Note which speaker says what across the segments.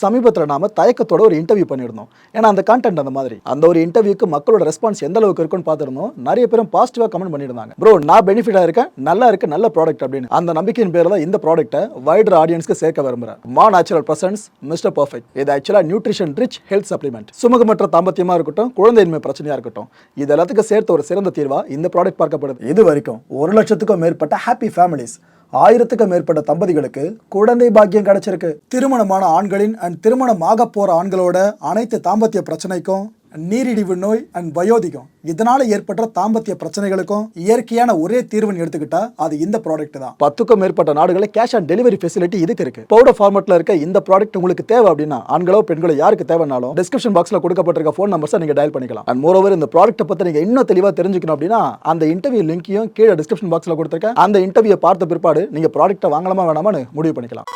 Speaker 1: சமீபத்தில் நாம தயக்கத்தோட ஒரு இன்டர்வியூ பண்ணியிருந்தோம். ஏன்னா அந்த கான்டென்ட் அந்த மாதிரி. அந்த ஒரு இன்டர்வியூக்கு மக்களோட ரெஸ்பான்ஸ் எந்த அளவுக்கு இருக்குன்னு பார்த்துருந்தோம். நிறைய பேரும் பாசிட்டிவாக கமெண்ட் பண்ணியிருந்தாங்க. ப்ரோ நான் பெனிஃபிட்டாக இருக்கேன். நல்லா இருக்கு. நல்ல ப்ராடக்ட் அப்படின்னு. அந்த நம்பிக்கையின் பேரில் தான் இந்த ப்ராடக்ட்டை வைடர் ஆடியன்ஸ்க்கு சேர்க்க விரும்புகிறேன் மா நேச்சுரல் பிரசன்ஸ் மிஸ்டர் பர்ஃபெக்ட் இது ஆக்சுவலாக நியூட்ரிஷன் ரிச் ஹெல்த் சப்ளிமெண்ட் சுமகமற்ற தாம்பத்தியமாக இருக்கட்டும் குழந்தையின்மை பிரச்சனையாக இருக்கட்டும் இது எல்லாத்துக்கும் சேர்த்து ஒரு சிறந்த தீர்வாக இந்த ப்ராடக்ட் பார்க்கப்படுது. இது வரைக்கும் ஒரு லட்சத்துக்கும் மேற்பட்ட ஹாப்பி ஃபேமிலிஸ் ஆயிரத்துக்கும் மேற்பட்ட தம்பதிகளுக்கு குழந்தை பாக்கியம் கிடைச்சிருக்கு. திருமணமான ஆண்களின் அண்ட் திருமணமாக போற ஆண்களோட அனைத்து தாம்பத்திய பிரச்சனைக்கும் நீரிழிவு நோய் அண்ட் வயோதிகம். இதனால ஏற்பட்ட தாம்பத்திய பிரச்சனைகளுக்கும் இயற்கையான ஒரே தீர்வுன்னு எடுத்துக்கிட்டா அது இந்த ப்ராடக்ட் தான். பத்துக்கும் மேற்பட்ட நாடுகளில் கேஷ் ஆன் டெலிவரி ஃபெசிலிட்டி இதுக்கு இருக்கு. பவுடர் ஃபார்மட்ல இருக்க இந்த ப்ராடக்ட் உங்களுக்கு தேவை அப்படின்னா ஆண்களோ பெண்களோ யாருக்கு தேவைனாலும் டிஸ்கிரிப்ஷன் பாக்ஸ்ல கொடுக்கப்பட்டிருக்க ஃபோன் நம்பர்ஸ் நீங்க டயல் பண்ணிக்கலாம். அண்ட் மோரோவர் இந்த ப்ராடக்ட்டை பத்தி நீங்க இன்னும் தெளிவா தெரிஞ்சுக்கணும் அப்படின்னா அந்த இன்டர்வியூ லிங்கையும் கீழே டிஸ்கிரிப்ஷன் பாக்ஸ்ல கொடுத்துருக்கேன் அந்த இன்டர்வியூ பார்த்த பிற்பாடு நீங்க ப்ராடக்ட்டை வாங்கலாமா வேணாமான்னு முடிவு பண்ணிக்கலாம்.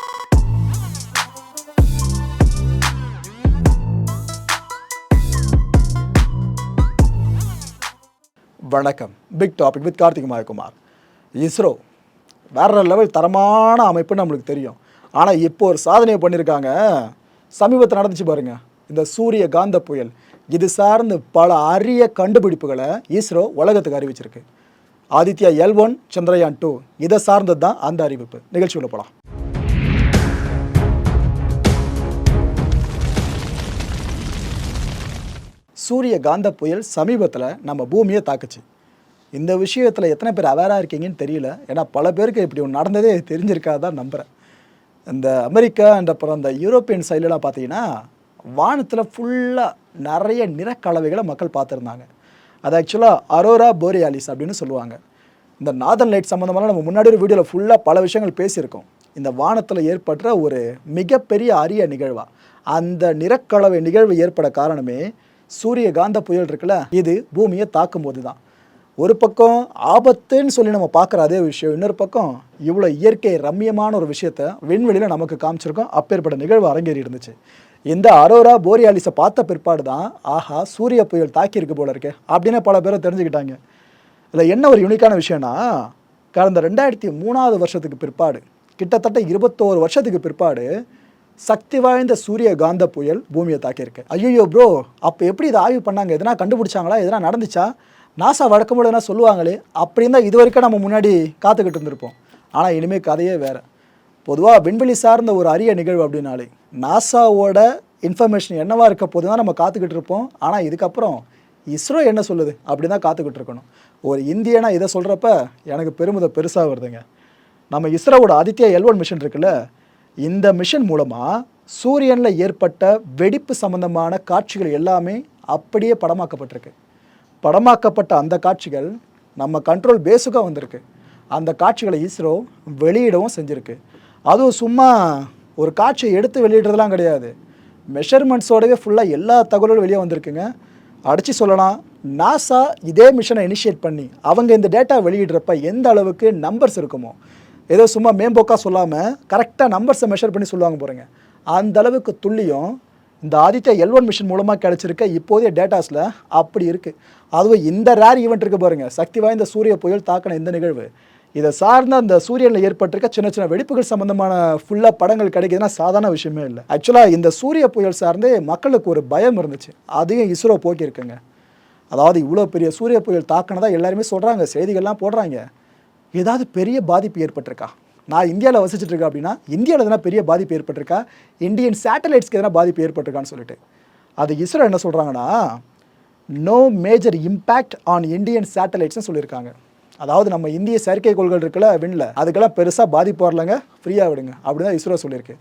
Speaker 1: வணக்கம். Big topic with Karthik Mayakumar. ISRO வேற லெவல் தரமான அமைப்பு நம்மளுக்கு தெரியும். ஆனால் இப்போ ஒரு சாதனையை பண்ணியிருக்காங்க சமீபத்தில் நடந்துச்சு பாருங்கள் இந்த சூரிய காந்த புயல். இது சார்ந்து பல அரிய கண்டுபிடிப்புகளை இஸ்ரோ உலகத்துக்கு அறிவிச்சிருக்கு. Aditya L one Chandrayaan two இதை சார்ந்தது தான் அந்த அறிவிப்பு. நிகழ்ச்சிக்குள்ள போகலாம் சூரிய காந்த புயல் சமீபத்தில் நம்ம பூமியை தாக்குச்சு. இந்த விஷயத்தில் எத்தனை பேர் அவேராக இருக்கீங்கன்னு தெரியல. ஏன்னா பல பேருக்கு இப்படி ஒன்று நடந்ததே தெரிஞ்சிருக்காதான் நம்புகிறேன் இந்த அமெரிக்கா அண்ட் அப்புறம் இந்த யூரோப்பியன் சைட்லலாம் பார்த்தீங்கன்னா வானத்தில் ஃபுல்லாக நிறைய நிறக்கலவைகளை மக்கள் பார்த்துருந்தாங்க. அது ஆக்சுவலாக அரோரா போரியாலிஸ் அப்படின்னு சொல்லுவாங்க. இந்த நாதன் லைட் சம்மந்தமான நம்ம முன்னாடி ஒரு வீடியோவில் ஃபுல்லாக பல விஷயங்கள் பேசியிருக்கோம். இந்த வானத்தில் ஏற்படுற ஒரு மிகப்பெரிய அரிய நிகழ்வாக அந்த நிறக்கலவை நிகழ்வு ஏற்பட காரணமே சூரிய காந்த புயல் இருக்குல்ல இது பூமியை தாக்கும் போது தான் ஒரு பக்கம் ஆபத்துன்னு சொல்லி நம்ம பார்க்குற அதே விஷயம் இன்னொரு பக்கம் இவ்வளோ இயற்கை ரம்மியமான ஒரு விஷயத்த விண்வெளியில் நமக்கு காமிச்சிருக்கோம். அப்பேற்பட்ட நிகழ்வு அரங்கேறி இருந்துச்சு. இந்த அரோரா போரியாலிஸை பார்த்த பிற்பாடு தான் ஆஹா சூரிய புயல் தாக்கியிருக்கு போல இருக்கு அப்படின்னு பல பேரை தெரிஞ்சுக்கிட்டாங்க. இதில் என்ன ஒரு யூனிக்கான விஷயம்னா கடந்த ரெண்டாயிரத்தி மூணாவது வருஷத்துக்கு பிற்பாடு கிட்டத்தட்ட இருபத்தோரு வருஷத்துக்கு பிற்பாடு சக்தி வாய்ந்த சூரிய காந்த புயல் பூமியை தாக்கியிருக்கு. ஐயோ ப்ரோ அப்போ எப்படி இதை ஆய்வு பண்ணாங்க? எதனா கண்டுபிடிச்சாங்களா? எதனா நடந்துச்சா? நாசா வழக்கம் எதனா சொல்லுவாங்களே? அப்படின்னு தான் இது வரைக்கும் நம்ம முன்னாடி காத்துக்கிட்டு இருந்திருப்போம். ஆனால் இனிமேல் கதையே வேறு. பொதுவாக விண்வெளி சார்ந்த ஒரு அரிய நிகழ்வு அப்படின்னாலே நாசாவோட இன்ஃபர்மேஷன் என்னவாக இருக்க போது தான் நம்ம காத்துக்கிட்டு இருப்போம். ஆனால் இதுக்கப்புறம் இஸ்ரோ என்ன சொல்லுது? அப்படி தான் காத்துக்கிட்டு இருக்கணும். ஒரு இந்தியனா இதை சொல்கிறப்ப எனக்கு பெருமிதம் பெருசாக வருதுங்க. நம்ம இஸ்ரோவோட ஆதித்யா எல்வன் மிஷன் இருக்குல்ல இந்த மிஷன் மூலமாக சூரியனில் ஏற்பட்ட வெடிப்பு சம்பந்தமான காட்சிகள் எல்லாமே அப்படியே படமாக்கப்பட்டிருக்கு. படமாக்கப்பட்ட அந்த காட்சிகள் நம்ம கண்ட்ரோல் பேஸுக்காக வந்திருக்கு. அந்த காட்சிகளை இஸ்ரோ வெளியிடவும் செஞ்சுருக்கு. அதுவும் சும்மா ஒரு காட்சியை எடுத்து வெளியிடுறதுலாம் கிடையாது. மெஷர்மெண்ட்ஸோடவே ஃபுல்லாக எல்லா தகவல்களும் வெளியே வந்திருக்குங்க. அடித்து சொல்லலாம் நாசா இதே மிஷனை இனிஷியேட் பண்ணி அவங்க இந்த டேட்டா வெளியிடுறப்ப எந்த அளவுக்கு நம்பர்ஸ் இருக்குமோ ஏதோ சும்மா மேம்போக்காக சொல்லாமல் கரெக்டாக நம்பர்ஸை மெஷர் பண்ணி சொல்லுவாங்க பாருங்கள் அந்த அளவுக்கு துல்லியம் இந்த ஆதித்யா எல்வன் மிஷின் மூலமாக கிடச்சிருக்க இப்போதைய டேட்டாஸில் அப்படி இருக்குது அதுவும் இந்த ரேர் ஈவெண்ட் இருக்குது பாருங்கள் சக்தி வாய்ந்த சூரிய புயல் தாக்கின இந்த நிகழ்வு. இதை சார்ந்த அந்த சூரியனில் ஏற்பட்டிருக்க சின்ன சின்ன வெடிப்புகள் சம்மந்தமான ஃபுல்லாக படங்கள் கிடைக்குதுன்னா சாதாரண விஷயமே இல்லை. ஆக்சுவலாக இந்த சூரிய புயல் சார்ந்தே மக்களுக்கு ஒரு பயம் இருந்துச்சு. அதையும் இஸ்ரோ போக்கியிருக்குங்க. அதாவது இவ்வளோ பெரிய சூரிய புயல் தாக்கினதாக எல்லாருமே சொல்கிறாங்க செய்திகள்லாம் போடுறாங்க. ஏதாவது பெரிய பாதிப்பு ஏற்பட்டிருக்கா? நான் இந்தியாவில் வசிச்சுட்டு இருக்கேன் அப்படின்னா இந்தியாவில் எதனா பெரிய பாதிப்பு ஏற்பட்டிருக்கா? இந்தியன் சேட்டலைட்ஸ்க்கு எதனா பாதிப்பு ஏற்பட்டிருக்கான்னு சொல்லிட்டு. அது இஸ்ரோ என்ன சொல்கிறாங்கன்னா no major impact on Indian சேட்டலைட்ஸ்னு சொல்லியிருக்காங்க. அதாவது நம்ம இந்திய செயற்கைக்கோள்கள் இருக்குல்ல விண்ணில் அதுக்கெல்லாம் பெருசாக பாதிப்பு வரலங்க ஃப்ரீயாக விடுங்க அப்படி தான் இஸ்ரோ சொல்லியிருக்கு.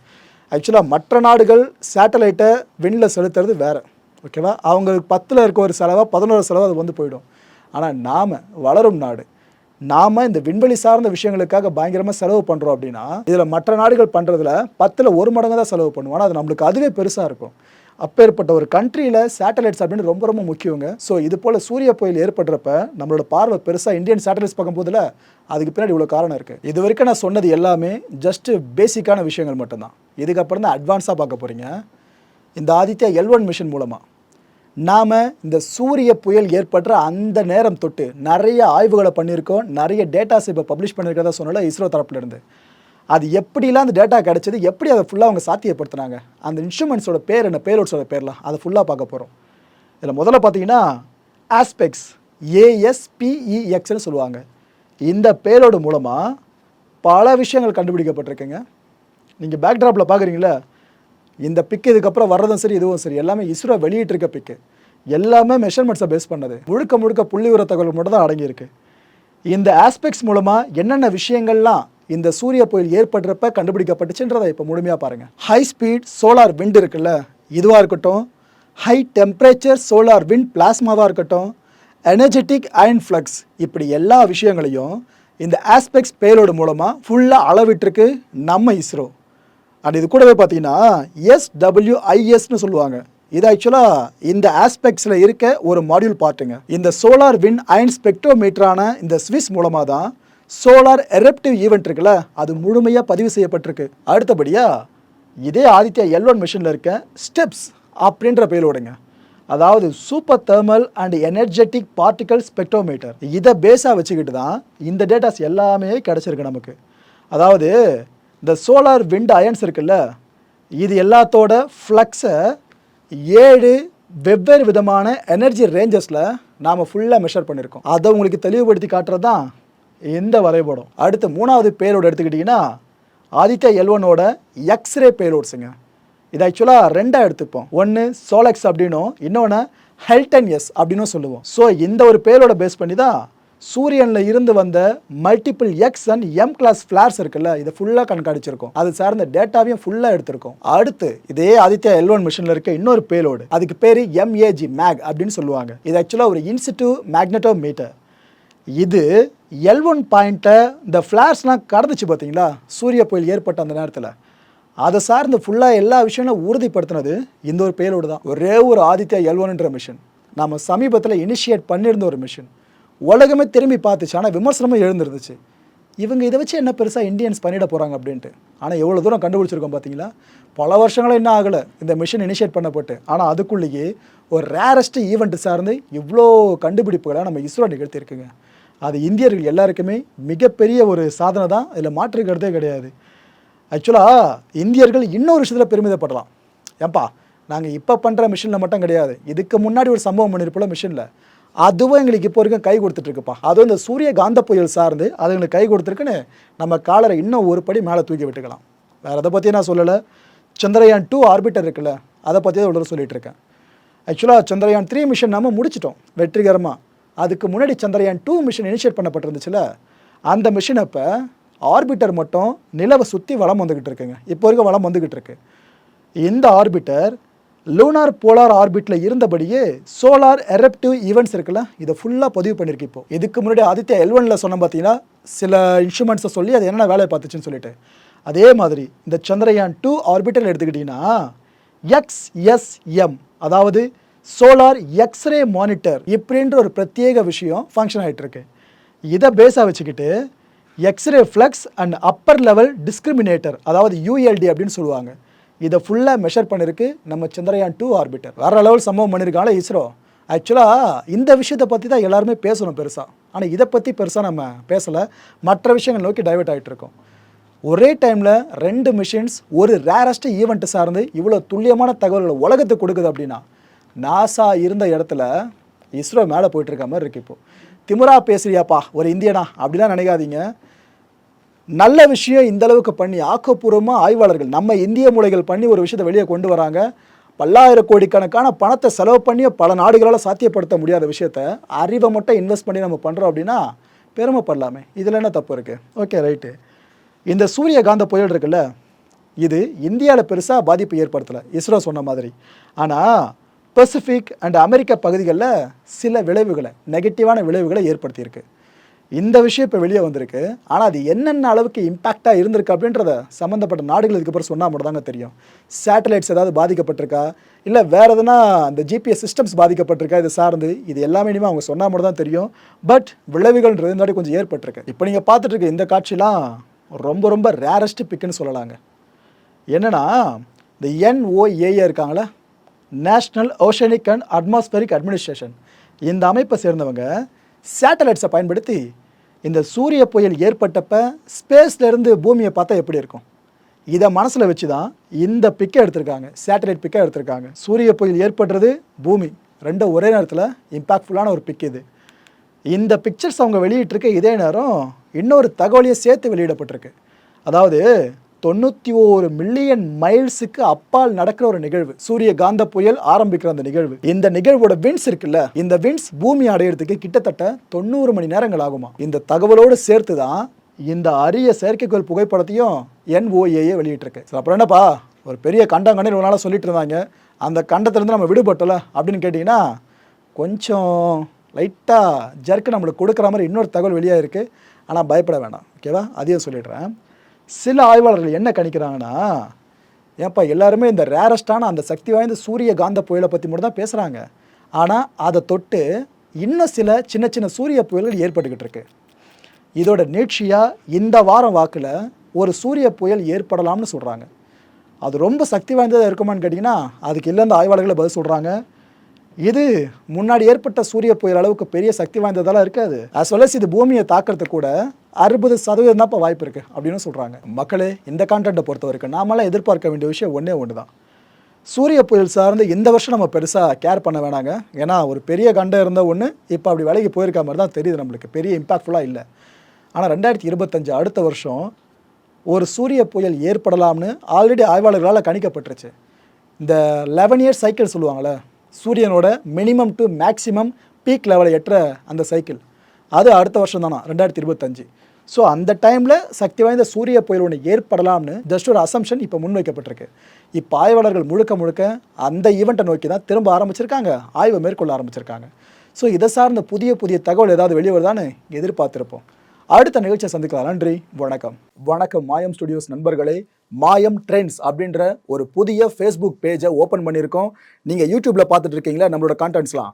Speaker 1: ஆக்சுவலாக மற்ற நாடுகள் சேட்டலைட்டை விண்ணில் செலுத்துறது வேறு ஓகேவா அவங்களுக்கு பத்தில் இருக்க ஒரு செலவாக பதினோரு செலவாக அது வந்து போயிடும். ஆனால் நாம் வளரும் நாடு நாம் இந்த விண்வெளி சார்ந்த விஷயங்களுக்காக பயங்கரமாக செலவு பண்ணுறோம் அப்படின்னா இதில் மற்ற நாடுகள் பண்ணுறதுல பத்தில் ஒரு மடங்கு தான் செலவு பண்ணுவோம். ஆனால் அது நம்மளுக்கு அதுவே பெருசாக இருக்கும். அப்பேற்பட்ட ஒரு கண்ட்ரியில் சேட்டலைட்ஸ் அப்படின்னு ரொம்ப ரொம்ப முக்கியங்க. ஸோ இது போல் சூரிய புயல் ஏற்படுறப்ப நம்மளோட பார்வை பெருசாக இந்தியன் சேட்டலைட்ஸ் பார்க்கும்போதில் அதுக்கு பின்னாடி இவ்வளோ காரணம் இருக்குது இது வரைக்கும் நான் சொன்னது எல்லாமே ஜஸ்ட்டு பேசிக்கான விஷயங்கள் மட்டும்தான். இதுக்கப்புறம் தான் அட்வான்ஸாக பார்க்க போகிறீங்க இந்த ஆதித்யா எல் ஒன் மிஷின் மூலமாக நாம் இந்த சூரிய புயல் ஏற்படுற அந்த நேரம் தொட்டு நிறைய ஆய்வுகளை பண்ணியிருக்கோம். நிறைய டேட்டாஸ் இப்போ பப்ளிஷ் பண்ணியிருக்கிறதா சொன்னால இஸ்ரோ தரப்புலேருந்து. அது எப்படிலாம் அந்த டேட்டா கிடச்சிது எப்படி அதை ஃபுல்லாக அவங்க சாத்தியப்படுத்துனாங்க? அந்த இன்ஸ்ட்ருமெண்ட்ஸோட பேர் என்ன? பேலோட்ஸோட பேர்லாம் அதை ஃபுல்லாக பார்க்க போகிறோம் இதில் முதல்ல பார்த்தீங்கன்னா ஆஸ்பெக்ட்ஸ் ஏஎஸ்பிஇஎக்ஸ்னு சொல்லுவாங்க. இந்த பேலோடு மூலமாக பல விஷயங்கள் கண்டுபிடிக்கப்பட்டிருக்குங்க. நீங்கள் பேக்ட்ராப்பில் பார்க்குறீங்களா இந்த பிக்கு இதுக்கப்புறம் வர்றதும் சரி இதுவும் சரி எல்லாமே இஸ்ரோ வெளியிட்டிருக்க பிக்கு எல்லாமே மெஷர்மெண்ட்ஸை பேஸ் பண்ணது. முழுக்க முழுக்க புள்ளி உர தகவல் மட்டும் தான் அடங்கியிருக்கு. இந்த ஆஸ்பெக்ட்ஸ் மூலமாக என்னென்ன விஷயங்கள்லாம் இந்த சூரிய புயல் ஏற்படுறப்ப கண்டுபிடிக்கப்பட்டுச்சுன்றதை இப்போ முழுமையாக பாருங்கள் ஹை ஸ்பீட் சோலார் விண்ட் இருக்குல்ல இதுவாக இருக்கட்டும். ஹை டெம்பரேச்சர் சோலார் விண்ட் பிளாஸ்மாவாக இருக்கட்டும். எனர்ஜெட்டிக் அயன் ஃப்ளக்ஸ் இப்படி எல்லா விஷயங்களையும் இந்த ஆஸ்பெக்ட்ஸ் பேலோடு மூலமாக ஃபுல்லாக அளவிட்டிருக்கு நம்ம இஸ்ரோ. அண்ட் இது கூடவே பார்த்தீங்கன்னா எஸ்டபிள்யூஐஎஸ்னு சொல்லுவாங்க. இது ஆக்சுவலாக இந்த ஆஸ்பெக்ட்ஸில் இருக்க ஒரு மாடியூல் பார்ட்டுங்க. இந்த சோலார் வின் அயன் ஸ்பெக்ட்ரோமீட்டரான இந்த ஸ்விஸ் மூலமாக தான் சோலார் எரப்டிவ் ஈவெண்ட் இருக்குல்ல அது முழுமையாக பதிவு செய்யப்பட்டிருக்கு. அடுத்தபடியாக இதே ஆதித்யா எல் ஒன் மிஷினில் இருக்க ஸ்டெப்ஸ் அப்படின்ற பேலோடுங்க. அதாவது super thermal and energetic particle spectrometer இதை பேஸாக வச்சுக்கிட்டு தான் இந்த டேட்டாஸ் எல்லாமே கிடச்சிருக்கு நமக்கு. அதாவது இந்த சோலார் விண்ட் அயன்ஸ் இருக்குல்ல இது எல்லாத்தோட ஃப்ளக்ஸை ஏழு வெவ்வேறு விதமான எனர்ஜி ரேஞ்சஸில் நாம் ஃபுல்லாக மெஷர் பண்ணியிருக்கோம் அதை உங்களுக்கு தெளிவுபடுத்தி காட்டுறது தான் இந்த வரைபடம். அடுத்து மூணாவது பேரோடு எடுத்துக்கிட்டிங்கன்னா ஆதித்யா எல்வனோட எக்ஸ்ரே பேரோட்ஸுங்க இது ஆக்சுவலாக ரெண்டாக எடுத்துப்போம். ஒன்று சோலெக்ஸ் அப்படின்னும் இன்னொன்று ஹெல்டன் எஸ் அப்படின்னும் சொல்லுவோம். ஸோ இந்த ஒரு பேரோட பேஸ் பண்ணி தான் சூரியனில் இருந்து வந்த multiple X and M class flares இருக்குல்ல இதை ஃபுல்லாக கண்காணிச்சிருக்கோம். அது சார்ந்த டேட்டாவையும் ஃபுல்லாக எடுத்திருக்கோம். அடுத்து இதே ஆதித்யா எல் ஒன் மிஷினில் இருக்க இன்னொரு பேலோடு அதுக்கு பேர் எம்ஏஜி மேக் அப்படின்னு சொல்லுவாங்க. இது ஆக்சுவலாக ஒரு இன்சிட்டு மேக்னட்டோ மீட்டர் இது எல் ஒன் பாயிண்ட்டை இந்த ஃப்ளாஷ்லாம் கடந்துச்சு பார்த்தீங்களா சூரிய புயல் ஏற்பட்ட அந்த நேரத்தில். அதை சார்ந்து ஃபுல்லாக எல்லா விஷயமும் உறுதிப்படுத்தினது இந்த ஒரு பேலோடு தான். ஒரே ஒரு ஆதித்யா எல் ஒன்ன்ற மிஷின் நம்ம சமீபத்தில் இனிஷியேட் பண்ணியிருந்த ஒரு மிஷின் உலகமே திரும்பி பார்த்துச்சு. ஆனால் விமர்சனமும் எழுந்திருந்துச்சு. இவங்க இதை வச்சு என்ன பெருசாக இந்தியன்ஸ் பண்ணிட போகிறாங்க அப்படின்ட்டு. ஆனால் எவ்வளோ தூரம் கண்டுபிடிச்சிருக்கோம் பார்த்தீங்களா பல வருஷங்களும் என்ன ஆகலை. இந்த மிஷன் இனிஷியேட் பண்ணப்பட்டு. ஆனால் அதுக்குள்ளேயே ஒரு ரேரஸ்ட் ஈவெண்ட் சார்ந்து இவ்வளோ கண்டுபிடிப்புகளை நம்ம இஸ்ரோ நிகழ்த்தியிருக்குங்க. அது இந்தியர்கள் எல்லாருக்குமே மிகப்பெரிய ஒரு சாதனை தான். இதில் மாற்றிருக்கிறதே கிடையாது. ஆக்சுவலாக இந்தியர்கள் இன்னொரு விஷயத்தில் பெருமிதப்படலாம். ஏன்பா நாங்கள் இப்போ பண்ணுற மிஷினில் மட்டும் கிடையாது. இதுக்கு முன்னாடி ஒரு சம்பவம் பண்ணியிருப்போம் மிஷினில் அதுவும் எங்களுக்கு இப்போ வரைக்கும் கை கொடுத்துட்ருக்குப்பா. அதுவும் இந்த சூரிய காந்த புயல் சார்ந்து அது எங்களுக்கு கை கொடுத்துருக்குன்னு நம்ம காலரை இன்னும் ஒரு படி மேலே தூக்கி விட்டுக்கலாம். வேறு அதை பற்றி நான் சொல்லலை. சந்திரயான் டூ ஆர்பிட்டர் இருக்குல்ல அதை பற்றி தான் இவ்வளோ சொல்லிட்டு இருக்கேன். ஆக்சுவலாக சந்திரயான் த்ரீ மிஷன் நம்ம முடிச்சிட்டோம் வெற்றிகரமாக அதுக்கு முன்னாடி சந்திரயான் டூ மிஷன் இனிஷியேட் பண்ணப்பட்டிருந்துச்சுல அந்த மிஷின் அப்போ ஆர்பிட்டர் மட்டும் நிலவை சுற்றி வளம் வந்துக்கிட்டு இருக்குங்க. இப்போ வரைக்கும் வளம் வந்துக்கிட்டு இருக்கு. இந்த ஆர்பிட்டர் லூனார் போலார் ஆர்பிட்டில் இருந்தபடியே சோலார் எரப்டிவ் ஈவெண்ட்ஸ் இருக்குல்ல இதை ஃபுல்லாக பதிவு பண்ணியிருக்கு இப்போ. இதுக்கு முன்னாடி ஆதித்யா எல்வனில் சொன்ன பார்த்தீங்கன்னா சில இன்ஸ்ட்ருமெண்ட்ஸை சொல்லி அது என்னென்ன வேலையை பார்த்துச்சுன்னு சொல்லிட்டு. அதே மாதிரி இந்த சந்திரயான் டூ ஆர்பிட்டல் எடுத்துக்கிட்டிங்கன்னா எக்ஸ்எஸ்எம் அதாவது சோலார் எக்ஸ்ரே மானிட்டர் இப்படின்ற ஒரு பிரத்யேக விஷயம் ஃபங்க்ஷன் ஆகிட்டு இருக்கு. இதை பேஸாக வச்சுக்கிட்டு X-ray flux and upper level discriminator அதாவது யூஎல்டி அப்படின்னு சொல்லுவாங்க. இதை ஃபுல்லாக மெஷர் பண்ணியிருக்கு நம்ம சந்திரயான் டூ ஆர்பிட்டர் வேறு லெவல் சம்பவம் பண்ணியிருக்காங்களே இஸ்ரோ. ஆக்சுவலாக இந்த விஷயத்தை பற்றி தான் எல்லாருமே பேசணும் பெருசாக ஆனால் இதை பற்றி பெருசாக நம்ம பேசலை. மற்ற விஷயங்கள் நோக்கி டைவர்ட் ஆகிட்டு இருக்கோம். ஒரே டைமில் ரெண்டு மிஷின்ஸ் ஒரு ரேரஸ்ட் ஈவெண்ட்டு சார்ந்து இவ்வளோ துல்லியமான தகவல்களை உலகத்துக்கு கொடுக்குது அப்படின்னா நாசா இருந்த இடத்துல இஸ்ரோ மேலே போயிட்டுருக்க மாதிரி இருக்கு இப்போது திமுரா பேசுறியாப்பா ஒரு இந்தியனா? அப்படிலாம் நினைக்காதீங்க. நல்ல விஷயம் இந்த அளவுக்கு பண்ணி ஆக்கப்பூர்வமாக ஆய்வாளர்கள் நம்ம இந்திய மூலைகள் பண்ணி ஒரு விஷயத்தை வெளியே கொண்டு வராங்க. பல்லாயிரம் கோடிக்கணக்கான பணத்தை செலவு பண்ணி பல நாடுகளால் சாத்தியப்படுத்த முடியாத விஷயத்த அறிவை மட்டும் இன்வெஸ்ட் பண்ணி நம்ம பண்ணுறோம் அப்படின்னா பெருமைப்படலாமே. இதில் என்ன தப்பு இருக்குது ஓகே ரைட்டு இந்த சூரிய காந்த புயல் இருக்குல்ல இது இந்தியாவில் பெருசாக பாதிப்பு ஏற்படுத்தலை. இஸ்ரோ சொன்ன மாதிரி. ஆனால் பசிபிக் அண்ட் அமெரிக்க பகுதிகளில் சில விளைவுகளை நெகட்டிவான விளைவுகளை ஏற்படுத்தியிருக்கு. இந்த விஷயம் இப்போ வெளியே வந்திருக்கு. ஆனால் அது என்னென்ன அளவுக்கு இம்பாக்டாக இருந்திருக்கு அப்படின்றத சம்மந்தப்பட்ட நாடுகள் இதுக்கப்புறம் சொன்னால் மட்டும் தாங்க தெரியும். சேட்டலைட்ஸ் ஏதாவது பாதிக்கப்பட்டிருக்கா? இல்லை வேறு எதுனா அந்த ஜிபிஎஸ் சிஸ்டம்ஸ் பாதிக்கப்பட்டிருக்கா? இது சார்ந்து இது எல்லாமே இனிமேல் அவங்க சொன்னால் மட்டும் தான் தெரியும். பட் விளைவுகள்ன்றது இந்த கொஞ்சம் ஏற்பட்டிருக்கு. இப்போ நீங்கள் பார்த்துட்டு இருக்க இந்த காட்சிலாம் ரொம்ப ரொம்ப ரேரஸ்ட் பிக்குன்னு சொல்லலாங்க. என்னென்னா இந்த என்ஓஏஏ இருக்காங்களே national oceanic and atmospheric administration இந்த அமைப்பை சேர்ந்தவங்க சேட்டலைட்ஸை பயன்படுத்தி இந்த சூரிய புயல் ஏற்பட்டப்ப ஸ்பேஸ்லேருந்து பூமியை பார்த்தா எப்படி இருக்கும்? இதை மனசில் வச்சு தான் இந்த பிக்கை எடுத்திருக்காங்க. சேட்டலைட் பிக்கை எடுத்திருக்காங்க. சூரிய புயல் ஏற்படுறது பூமி. ரெண்டும் ஒரே நேரத்தில் இம்பாக்ட்ஃபுல்லான ஒரு பிக் இது. இந்த பிக்சர்ஸ் அவங்க வெளியிட்டிருக்க இதே நேரம் இன்னொரு தகவலையும் சேர்த்து வெளியிடப்பட்டிருக்கு. அதாவது தொண்ணூற்றி ஓரு மில்லியன் மைல்ஸுக்கு அப்பால் நடக்கிற ஒரு நிகழ்வு. சூரிய காந்த புயல் ஆரம்பிக்கிற அந்த நிகழ்வு. இந்த நிகழ்வோட வின்ஸ் இருக்குல்ல இந்த வின்ஸ் பூமி அடையிறதுக்கு கிட்டத்தட்ட தொண்ணூறு மணி நேரங்கள் ஆகுமா? இந்த தகவலோடு சேர்த்து தான் இந்த அரிய செயற்கைக்கோள் புகைப்படத்தையும் என்ஓஏஏ வெளியிட்டிருக்கு. சரி, அப்புறம் என்னப்பா? ஒரு பெரிய கண்டம் கண்டு ஒரு நாளாக சொல்லிட்டு இருந்தாங்க. அந்த கண்டத்திலேருந்து நம்ம விடுபட்டல அப்படின்னு கேட்டிங்கன்னா கொஞ்சம் லைட்டாக ஜர்க்கு நம்மளுக்கு கொடுக்குற மாதிரி இன்னொரு தகவல் வெளியாக இருக்குது ஆனால் பயப்பட வேண்டாம் ஓகேவா அதையும் சொல்லிடுறேன். சில ஆய்வாளர்கள் என்ன கணிக்கிறாங்கன்னா ஏன்ப்பா எல்லாருமே இந்த ரேரஸ்டான அந்த சக்தி வாய்ந்த சூரிய காந்த புயலை பற்றி மட்டும் தான் பேசுகிறாங்க ஆனால் அதை தொட்டு இன்னும் சில சின்ன சின்ன சூரிய புயல்கள் ஏற்பட்டுக்கிட்டு இருக்கு. இதோட நீட்சியாக இந்த வாரம் வாக்கில் ஒரு சூரிய புயல் ஏற்படலாம்னு சொல்கிறாங்க அது ரொம்ப சக்தி வாய்ந்ததாக இருக்குமான்னு கேட்டிங்கன்னா அதுக்கு இல்லைந்த ஆய்வாளர்களை பதில் சொல்கிறாங்க இது முன்னாடி ஏற்பட்ட சூரிய புயல் அளவுக்கு பெரிய சக்தி வாய்ந்ததெல்லாம் இருக்காது. அஸ் வெல் அஸ் இது பூமியை தாக்கிறதுக்கு கூட அறுபது சதவீதம் தான் இப்போ வாய்ப்பு இருக்குது அப்படின்னு சொல்கிறாங்க மக்களே இந்த கான்டென்ட்டை பொறுத்த வரைக்கும் நாமெல்லாம் எதிர்பார்க்க வேண்டிய விஷயம் ஒன்றே ஒன்று தான். சூரிய புயல் சார்ந்து இந்த வருஷம் நம்ம பெருசாக கேர் பண்ண வேணாங்க. ஏன்னா ஒரு பெரிய கண்டம் இருந்த ஒன்று இப்போ அப்படி விலைக்கு போயிருக்க மாதிரி தான் தெரியுது நம்மளுக்கு. பெரிய இம்பாக்ட்ஃபுல்லாக இல்லை. ஆனால் ரெண்டாயிரத்தி இருபத்தஞ்சு அடுத்த வருஷம் ஒரு சூரிய புயல் ஏற்படலாம்னு ஆல்ரெடி ஆய்வாளர்களால் கணிக்கப்பட்டுருச்சு. இந்த லெவன் இயர்ஸ் சைக்கிள் சொல்லுவாங்கள்ல சூரியனோட மினிமம் டு மேக்ஸிமம் பீக் லெவலை எட்டுற அந்த சைக்கிள் அது அடுத்த வருஷம் தானா ரெண்டாயிரத்தி இருபத்தஞ்சு. ஸோ அந்த டைமில் சக்தி வாய்ந்த சூரிய புயல் ஒன்று ஏற்படலாம்னு ஜஸ்ட் ஒரு அசம்ஷன் இப்போ முன்வைக்கப்பட்டிருக்கு. இப்போ ஆய்வாளர்கள் முழுக்க முழுக்க அந்த ஈவெண்ட்டை நோக்கி தான் திரும்ப ஆரம்பிச்சிருக்காங்க. ஆய்வை மேற்கொள்ள ஆரம்பிச்சிருக்காங்க. ஸோ இதை சார்ந்த புதிய புதிய தகவல் ஏதாவது வெளியே வருதான்னு எதிர்பார்த்துருப்போம். அடுத்த நிகழ்ச்சியை சந்திக்கலாம். நன்றி. வணக்கம். வணக்கம் மாயம் ஸ்டுடியோஸ் நண்பர்களே. மாயம் ட்ரெண்ட்ஸ் அப்படின்ற ஒரு புதிய ஃபேஸ்புக் பேஜை ஓப்பன் பண்ணியிருக்கோம். நீங்கள் யூடியூப்பில் பார்த்துட்டு இருக்கீங்களா? நம்மளோட கான்டென்ட்ஸ்லாம்